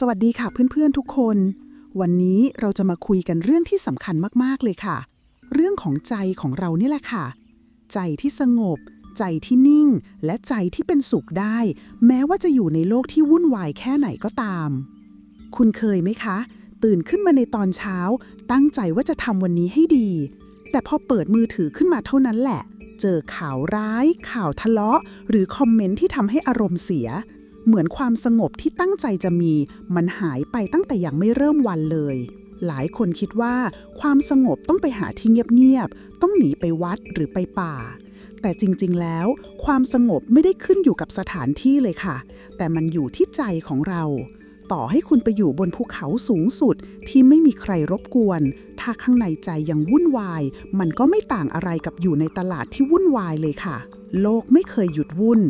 สวัสดีค่ะเพื่อนๆทุกคน วันนี้เราจะมาคุยกันเรื่องที่สำคัญมากๆเลยค่ะ เรื่องของใจของเรานี่แหละค่ะ ใจที่สงบ ใจที่นิ่ง และใจที่เป็นสุขได้ แม้ว่าจะอยู่ในโลกที่วุ่นวายแค่ไหนก็ตาม คุณเคยไหมคะ ตื่นขึ้นมาในตอนเช้า ตั้งใจว่าจะทำวันนี้ให้ดี แต่พอเปิดมือถือขึ้นมาเท่านั้นแหละ เจอข่าวร้าย ข่าวทะเลาะ หรือคอมเมนต์ที่ทำให้อารมณ์เสีย เหมือนความสงบที่ตั้งใจจะมี มันหายไปตั้งแต่ยังไม่เริ่มวันเลย หลายคนคิดว่าความสงบต้องไปหาที่เงียบๆ ต้องหนีไปวัดหรือไปป่า แต่จริงๆ แล้ว ความสงบไม่ได้ขึ้นอยู่กับสถานที่เลยค่ะ แต่มันอยู่ที่ใจของเรา ต่อให้คุณไปอยู่บนภูเขาสูงสุดที่ไม่มีใครรบกวน ถ้าข้างในใจยังวุ่นวาย มันก็ไม่ต่างอะไรกับอยู่ในตลาดที่วุ่นวายเลยค่ะ โลกไม่เคยหยุดวุ่น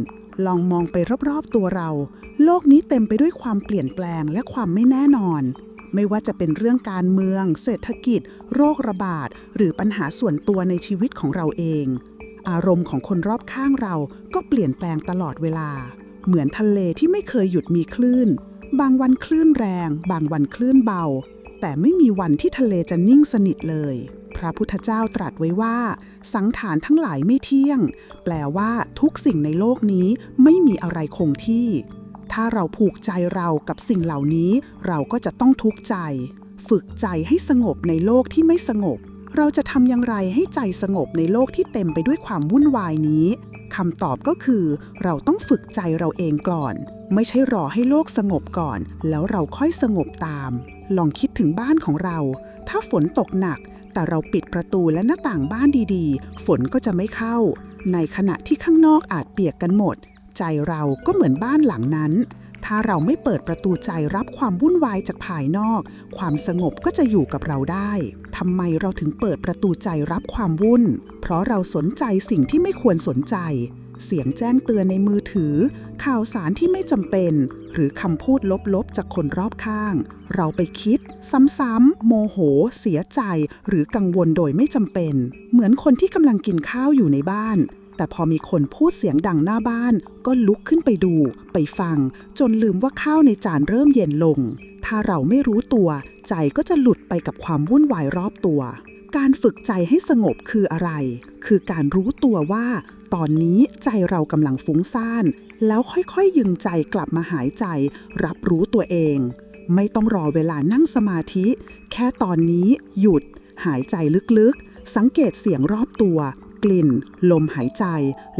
ลองมองไปรอบๆตัวเรา โลกนี้เต็มไปด้วยความเปลี่ยนแปลงและความไม่แน่นอน ไม่ว่าจะเป็นเรื่องการเมือง เศรษฐกิจ โรคระบาด หรือปัญหาส่วนตัวในชีวิตของเราเอง อารมณ์ของคนรอบข้างเราก็เปลี่ยนแปลงตลอดเวลา เหมือนทะเลที่ไม่เคยหยุดมีคลื่น บางวันคลื่นแรง บางวันคลื่นเบา แต่ไม่มีวันที่ทะเลจะนิ่งสนิทเลย พระพุทธเจ้าตรัสไว้ว่า สังขารทั้งหลายไม่เที่ยง แปลว่าทุกสิ่งในโลกนี้ไม่มีอะไรคงที่ ถ้าเราผูกใจเรากับสิ่งเหล่านี้ เราก็จะต้องทุกข์ใจ ฝึกใจให้สงบในโลกที่ไม่สงบ เราจะทำอย่างไรให้ใจสงบในโลกที่เต็มไปด้วยความวุ่นวายนี้คำตอบก็คือ เราต้องฝึกใจเราเองก่อน ไม่ใช่รอให้โลกสงบก่อน แล้วเราค่อยสงบตาม ลองคิดถึงบ้านของเรา ถ้าฝนตกหนัก แต่เราปิดประตูและหน้าต่างบ้านดีๆ ฝนก็จะไม่เข้า ในขณะที่ข้างนอกอาจเปียกกันหมด ใจเราก็เหมือนบ้านหลังนั้น ถ้าเราไม่เปิดประตูใจรับความวุ่นวายจากภายนอก ความสงบก็จะอยู่กับเราได้ทำไมเราถึงเปิดประตูใจรับความวุ่น เพราะเราสนใจสิ่งที่ไม่ควรสนใจ เสียงแจ้งเตือนในมือถือ ข่าวสารที่ไม่จำเป็น หรือคำพูดลบๆ จากคนรอบข้าง เราไปคิด ซ้ำๆ โมโห เสียใจ หรือกังวลโดยไม่จำเป็น เหมือนคนที่กำลังกินข้าวอยู่ในบ้าน แต่พอมีคนพูดเสียงดังหน้าบ้าน ก็ลุกขึ้นไปดู ไปฟัง จนลืมว่าข้าวในจานเริ่มเย็นลง ถ้าเราไม่รู้ตัว ใจก็จะหลุดไปกับความวุ่นวายรอบตัวการฝึกใจให้สงบคืออะไร คือการรู้ตัวว่าตอนนี้ใจเรากำลังฟุ้งซ่าน แล้วค่อยๆ ยึงใจกลับมาหายใจ รับรู้ตัวเอง ไม่ต้องรอเวลานั่งสมาธิ แค่ตอนนี้หยุด หายใจลึกๆ สังเกตเสียงรอบตัว กลิ่น ลมหายใจ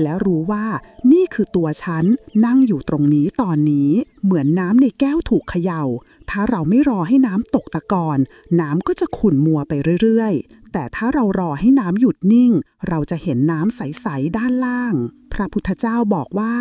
และรู้ว่านี่คือตัวฉัน นั่งอยู่ตรงนี้ตอนนี้ เหมือนน้ำในแก้วถูกเขยา่า ถ้าเราไม่รอให้น้ำตกตะกอน น้ำก็จะขุ่นมัวไปเรื่อย แต่ถ้าเรารอให้น้ำหยุดนิ่ง เราจะเห็นน้ำใส ๆ ด้านล่าง พระพุทธเจ้าบอกว่า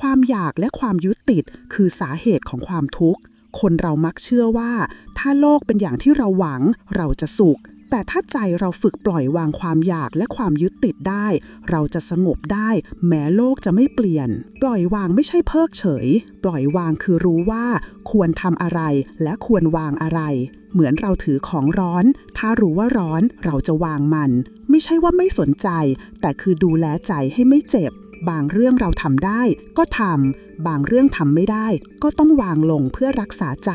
ความอยากและความยึดติดคือสาเหตุของความทุกข์ คนเรามักเชื่อว่า ถ้าโลกเป็นอย่างที่เราหวัง เราจะสุข แต่ถ้าใจเราฝึกปล่อยวางความอยากและความยึดติดได้ เราจะสงบได้ แม้โลกจะไม่เปลี่ยน ปล่อยวางไม่ใช่เพิกเฉย ปล่อยวางคือรู้ว่า ควรทำอะไรและควรวางอะไร เหมือนเราถือของร้อน ถ้ารู้ว่าร้อนเราจะวางมัน ไม่ใช่ว่าไม่สนใจ แต่คือดูแลใจให้ไม่เจ็บบางเรื่องเราทำได้ก็ทำ บางเรื่องทำไม่ได้ ก็ต้องวางลงเพื่อรักษาใจ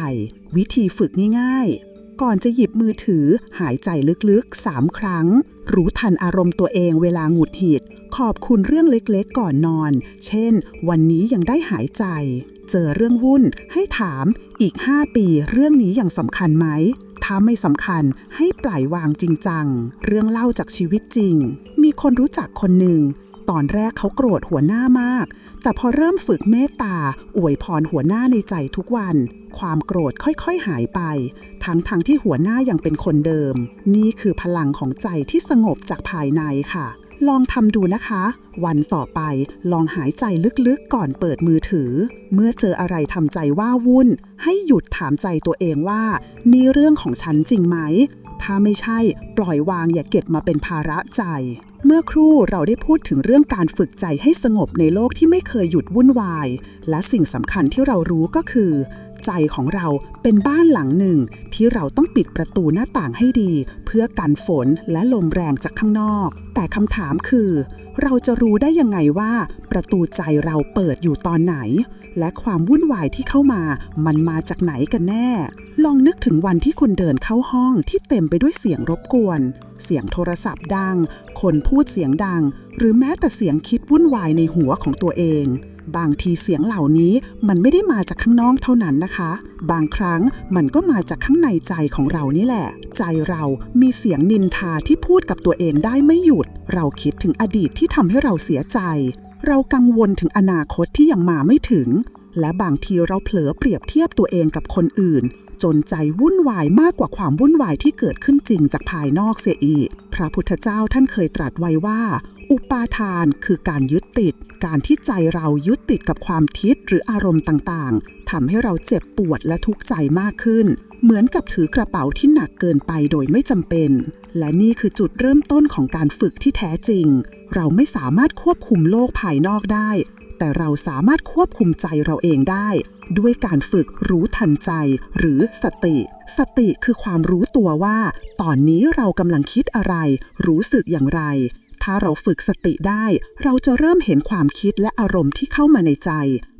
วิธีฝึกง่ายๆ ก่อนจะหยิบมือถือหายใจลึกๆ3ครั้ง รู้ทันอารมณ์ตัวเองเวลาหงุดหงิด ขอบคุณเรื่องเล็กๆ ก่อนนอน เช่น วันนี้ยังได้หายใจ เจอเรื่องวุ่น ให้ถามอีก 5 ปีเรื่องนี้ยังสำคัญไหม ถ้าไม่สำคัญให้ปล่อยวางจริงจัง เรื่องเล่าจากชีวิตจริง มีคนรู้จักคนหนึ่ง ตอนแรกเขาโกรธหัวหน้ามาก แต่พอเริ่มฝึกเมตตา อวยพรหัวหน้าในใจทุกวัน ความโกรธค่อยๆหายไป ทั้งๆทที่หัวหน้ายังเป็นคนเดิม นี่คือพลังของใจที่สงบจากภายในค่ะ ลองทำดูนะคะ วันต่อไปลองหายใจลึกๆก่อนเปิดมือถือ เมื่อเจออะไรทำใจว่าวุ่น ให้หยุดถามใจตัวเองว่า นี่เรื่องของฉันจริงไหม ถ้าไม่ใช่ ปล่อยวางอย่าเก็บมาเป็นภาระใจ เมื่อครู่เราได้พูดถึงเรื่องการฝึกใจให้สงบในโลกที่ไม่เคยหยุดวุ่นวาย และสิ่งสำคัญที่เรารู้ก็คือ ใจของเราเป็นบ้านหลังหนึ่ง ที่เราต้องปิดประตูหน้าต่างให้ดี เพื่อกันฝนและลมแรงจากข้างนอก แต่คำถามคือ เราจะรู้ได้ยังไงว่า ประตูใจเราเปิดอยู่ตอนไหน และความวุ่นวายที่เข้ามา มันมาจากไหนกันแน่ ลองนึกถึงวันที่คุณเดินเข้าห้องที่เต็มไปด้วยเสียงรบกวน เสียงโทรศัพท์ดัง คนพูดเสียงดัง หรือแม้แต่เสียงคิดวุ่นวายในหัวของตัวเอง บางทีเสียงเหล่านี้มันไม่ได้มาจากข้างนอกเท่านั้นนะคะ บางครั้งมันก็มาจากข้างในใจของเรานี่แหละ ใจเรามีเสียงนินทาที่พูดกับตัวเองได้ไม่หยุด เราคิดถึงอดีตที่ทำให้เราเสียใจ เรากังวลถึงอนาคตที่ยังมาไม่ถึง และบางทีเราเผลอเปรียบเทียบตัวเองกับคนอื่น จนใจวุ่นวายมากกว่าความวุ่นวายที่เกิดขึ้นจริงจากภายนอกเสียอีก พระพุทธเจ้าท่านเคยตรัสไว้ว่า อุปาทานคือการยึดติด การที่ใจเรายึดติดกับความคิดหรืออารมณ์ต่างๆทำให้เราเจ็บปวดและทุกข์ใจมากขึ้น เหมือนกับถือกระเป๋าที่หนักเกินไปโดยไม่จำเป็น และนี่คือจุดเริ่มต้นของการฝึกที่แท้จริง เราไม่สามารถควบคุมโลกภายนอกได้ แต่เราสามารถควบคุมใจเราเองได้ ด้วยการฝึกรู้ทันใจ หรือสติ สติคือความรู้ตัวว่า ตอนนี้เรากำลังคิดอะไร รู้สึกอย่างไราเราฝึกสติได้ เราจะเริ่มเห็นความคิดและอารมณ์ที่เข้ามาในใจ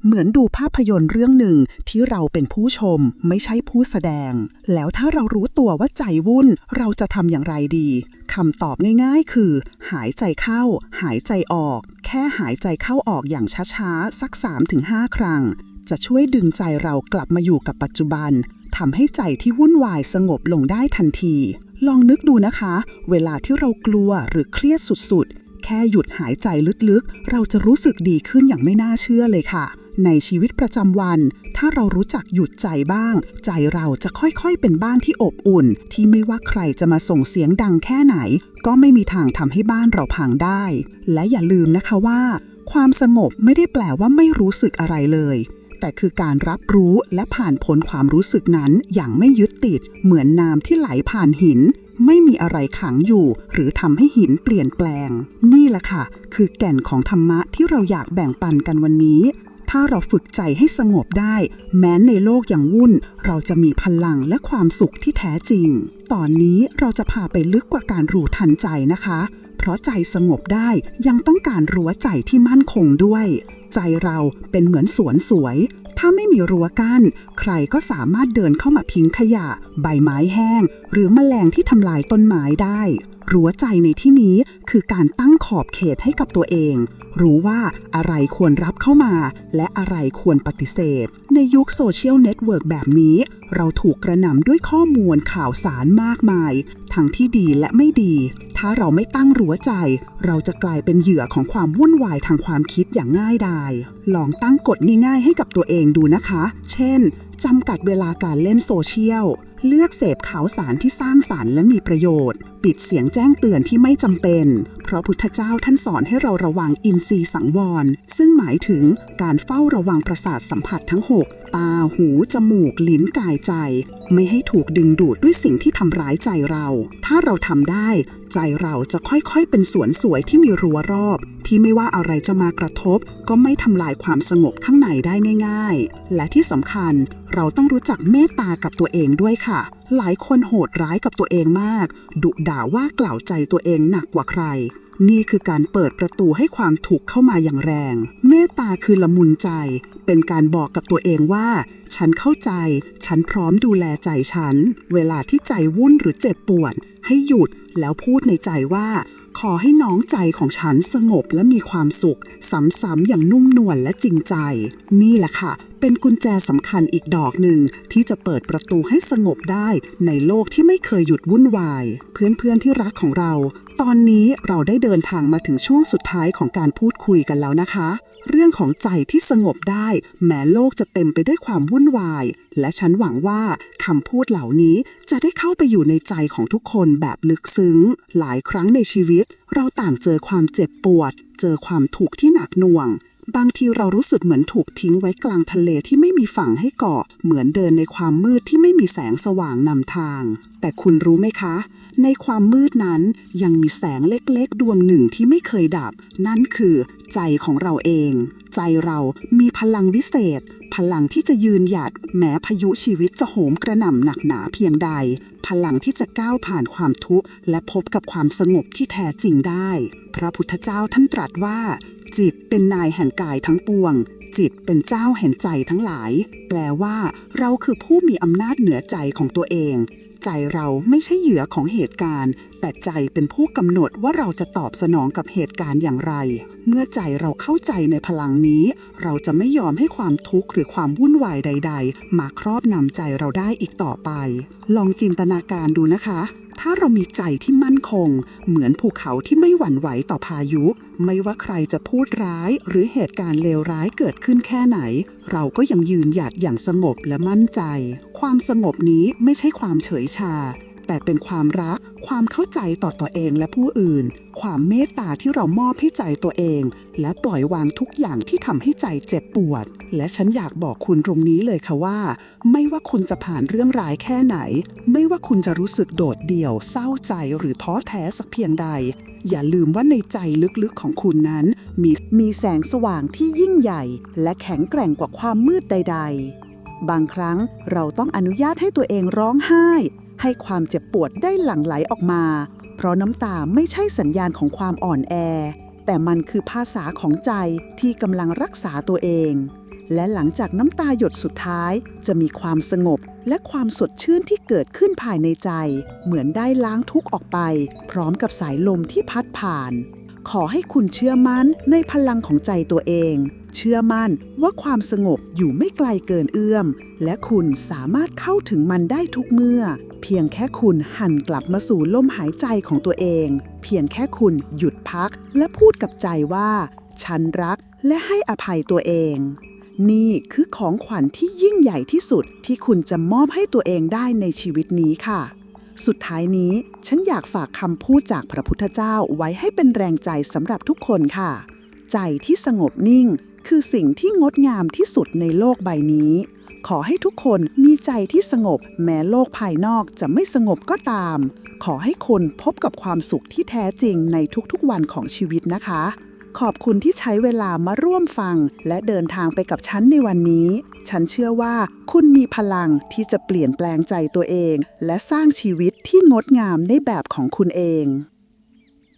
เหมือนดูภาพยนตร์เรื่องหนึ่งที่เราเป็นผู้ชมไม่ใช่ผู้แสดง แล้วถ้าเรารู้ตัวว่าใจวุ่น เราจะทำอย่างไรดีคำตอบง่ายๆ คือ หายใจเข้า หายใจออก แค่หายใจเข้าออกอย่างช้าๆ สัก 3-5 ครั้ง จะช่วยดึงใจเรากลับมาอยู่กับปัจจุบันทำให้ใจที่วุ่นวายสงบลงได้ทันที ลองนึกดูนะคะ เวลาที่เรากลัวหรือเครียดสุดๆ แค่หยุดหายใจลึกๆ เราจะรู้สึกดีขึ้นอย่างไม่น่าเชื่อเลยค่ะ ในชีวิตประจำวัน ถ้าเรารู้จักหยุดใจบ้าง ใจเราจะค่อยๆ เป็นบ้านที่อบอุ่น ที่ไม่ว่าใครจะมาส่งเสียงดังแค่ไหน ก็ไม่มีทางทำให้บ้านเราพังได้ และอย่าลืมนะคะว่า ความสงบไม่ได้แปลว่าไม่รู้สึกอะไรเลย แต่คือการรับรู้และผ่านพ้นความรู้สึกนั้นอย่างไม่ยึดติด เหมือนน้ำที่ไหลผ่านหิน ไม่มีอะไรขังอยู่ หรือทำให้หินเปลี่ยนแปลง นี่แหละค่ะ คือแก่นของธรรมะที่เราอยากแบ่งปันกันวันนี้ ถ้าเราฝึกใจให้สงบได้ แม้ในโลกอย่างวุ่น เราจะมีพลังและความสุขที่แท้จริง ตอนนี้เราจะพาไปลึกกว่าการรู้ทันใจนะคะ เพราะใจสงบได้ยังต้องการรั้วใจที่มั่นคงด้วย ใจเราเป็นเหมือนสวนสวย ถ้าไม่มีรั้วกั้น ใครก็สามารถเดินเข้ามาพิงขยะ ใบไม้แห้ง หรือแมลงที่ทำลายต้นไม้ได้ รั้วใจในที่นี้คือการตั้งขอบเขตให้กับตัวเอง รู้ว่าอะไรควรรับเข้ามา และอะไรควรปฏิเสธ ในยุคโซเชียลเน็ตเวิร์กแบบนี้ เราถูกกระหน่ำด้วยข้อมูลข่าวสารมากมาย ทั้งที่ดีและไม่ดี ถ้าเราไม่ตั้งรั้วใจ เราจะกลายเป็นเหยื่อของความวุ่นวายทางความคิดอย่างง่ายดาย ลองตั้งกฎง่ายๆให้กับตัวเองดูนะคะ เช่นจำกัดเวลาการเล่นโซเชียล เลือกเสพข่าวสารที่สร้างสารรค์และมีประโยชน์ ปิดเสียงแจ้งเตือนที่ไม่จำเป็น เพราะพุทธเจ้าท่านสอนให้เราระวังอินทรีย์สังวร ซึ่งหมายถึงการเฝ้าระวังประสาทสัมผัสทั้ง 6 ตาหู จมูก ลิ้นกายใจ ไม่ให้ถูกดึงดูดด้วยสิ่งที่ทำร้ายใจเรา ถ้าเราทำได้ ใจเราจะค่อยๆ เป็นสวนสวยที่มีรั้วรอบ ที่ไม่ว่าอะไรจะมากระทบ ก็ไม่ทำลายความสงบข้างในได้ง่าย ๆ และที่สำคัญเราต้องรู้จักเมตตากับตัวเองด้วยค่ะ หลายคนโหดร้ายกับตัวเองมาก ดุด่าว่ากล่าวใจตัวเองหนักกว่าใครนี่คือการเปิดประตูให้ความถูกเข้ามาอย่างแรง เมตตาคือละมุนใจ เป็นการบอกกับตัวเองว่า ฉันเข้าใจ ฉันพร้อมดูแลใจฉัน เวลาที่ใจวุ่นหรือเจ็บปวด ให้หยุดแล้วพูดในใจว่า ขอให้น้องใจของฉันสงบและมีความสุข ซ้ำๆอย่างนุ่มนวลและจริงใจ นี่แหละค่ะ เป็นกุญแจสำคัญอีกดอกหนึ่ง ที่จะเปิดประตูให้สงบได้ในโลกที่ไม่เคยหยุดวุ่นวาย เพื่อนๆที่รักของเรา ตอนนี้เราได้เดินทางมาถึงช่วงสุดท้ายของการพูดคุยกันแล้วนะคะ เรื่องของใจที่สงบได้ แม้โลกจะเต็มไปด้วยความวุ่นวาย และฉันหวังว่าคำพูดเหล่านี้จะได้เข้าไปอยู่ในใจของทุกคนแบบลึกซึ้ง หลายครั้งในชีวิต เราต่างเจอความเจ็บปวด เจอความถูกข์ที่หนักหน่วงบางทีเรารู้สึกเหมือนถูกทิ้งไว้กลางทะเลที่ไม่มีฝั่งให้เกาะ เหมือนเดินในความมืดที่ไม่มีแสงสว่างนำทาง แต่คุณรู้ไหมคะ ในความมืดนั้นยังมีแสงเล็กๆ ดวงหนึ่งที่ไม่เคยดับ นั่นคือ ใจของเราเอง ใจเรามีพลังวิเศษ พลังที่จะยืนหยัดแม้พายุชีวิตจะโหมกระหน่ำหนักหนาเพียงใด พลังที่จะก้าวผ่านความทุกข์ และพบกับความสงบที่แท้จริงได้ พระพุทธเจ้าท่านตรัสว่า จิตเป็นนายแห่งกายทั้งปวงจิตเป็นเจ้าแห่งใจทั้งหลาย แปลว่า เราคือผู้มีอำนาจเหนือใจของตัวเอง ใจเราไม่ใช่เหยื่อของเหตุการณ์ แต่ใจเป็นผู้กำหนดว่าเราจะตอบสนองกับเหตุการณ์อย่างไร เมื่อใจเราเข้าใจในพลังนี้ เราจะไม่ยอมให้ความทุกข์หรือความวุ่นวายใด ๆ มาครอบนำใจเราได้อีกต่อไป ลองจินตนาการดูนะคะถ้าเรามีใจที่มั่นคง เหมือนภูเขาที่ไม่หวั่นไหวต่อพายุ ไม่ว่าใครจะพูดร้ายหรือเหตุการณ์เลวร้ายเกิดขึ้นแค่ไหน เราก็ยังยืนหยัดอย่างสงบและมั่นใจ ความสงบนี้ไม่ใช่ความเฉยชา แต่เป็นความรัก ความเข้าใจต่อตัวเองและผู้อื่น ความเมตตาที่เรามอบให้ใจตัวเอง และปล่อยวางทุกอย่างที่ทำให้ใจเจ็บปวด และฉันอยากบอกคุณตรงนี้เลยค่ะว่า ไม่ว่าคุณจะผ่านเรื่องร้ายแค่ไหน ไม่ว่าคุณจะรู้สึกโดดเดี่ยว เศร้าใจหรือท้อแท้สักเพียงใด อย่าลืมว่าในใจลึกๆของคุณนั้น มีมีแสงสว่างที่ยิ่งใหญ่ และแข็งแกร่งกว่าความมืดใด ๆ บางครั้งเราต้องอนุญาตให้ตัวเองร้องไห้ ให้ความเจ็บปวดได้หลั่งไหลออกมา เพราะน้ำตาไม่ใช่สัญญาณของความอ่อนแอ แต่มันคือภาษาของใจที่กำลังรักษาตัวเอง และหลังจากน้ำตาหยดสุดท้าย จะมีความสงบและความสดชื่นที่เกิดขึ้นภายในใจ เหมือนได้ล้างทุกข์ออกไป พร้อมกับสายลมที่พัดผ่านขอให้คุณเชื่อมั่นในพลังของใจตัวเอง เชื่อมั่นว่าความสงบอยู่ไม่ไกลเกินเอื้อม และคุณสามารถเข้าถึงมันได้ทุกเมื่อ เพียงแค่คุณหันกลับมาสู่ลมหายใจของตัวเอง เพียงแค่คุณหยุดพักและพูดกับใจว่า ฉันรักและให้อภัยตัวเอง นี่คือของขวัญที่ยิ่งใหญ่ที่สุดที่คุณจะมอบให้ตัวเองได้ในชีวิตนี้ค่ะสุดท้ายนี้ฉันอยากฝากคำพูดจากพระพุทธเจ้าไว้ให้เป็นแรงใจสำหรับทุกคนค่ะ ใจที่สงบนิ่ง คือสิ่งที่งดงามที่สุดในโลกใบนี้ ขอให้ทุกคนมีใจที่สงบ แม้โลกภายนอกจะไม่สงบก็ตาม ขอให้คนพบกับความสุขที่แท้จริงในทุกๆวันของชีวิตนะคะ ขอบคุณที่ใช้เวลามาร่วมฟัง และเดินทางไปกับฉันในวันนี้ ฉันเชื่อว่าคุณมีพลังที่จะเปลี่ยนแปลงใจตัวเอง และสร้างชีวิตที่งดงามในแบบของคุณเอง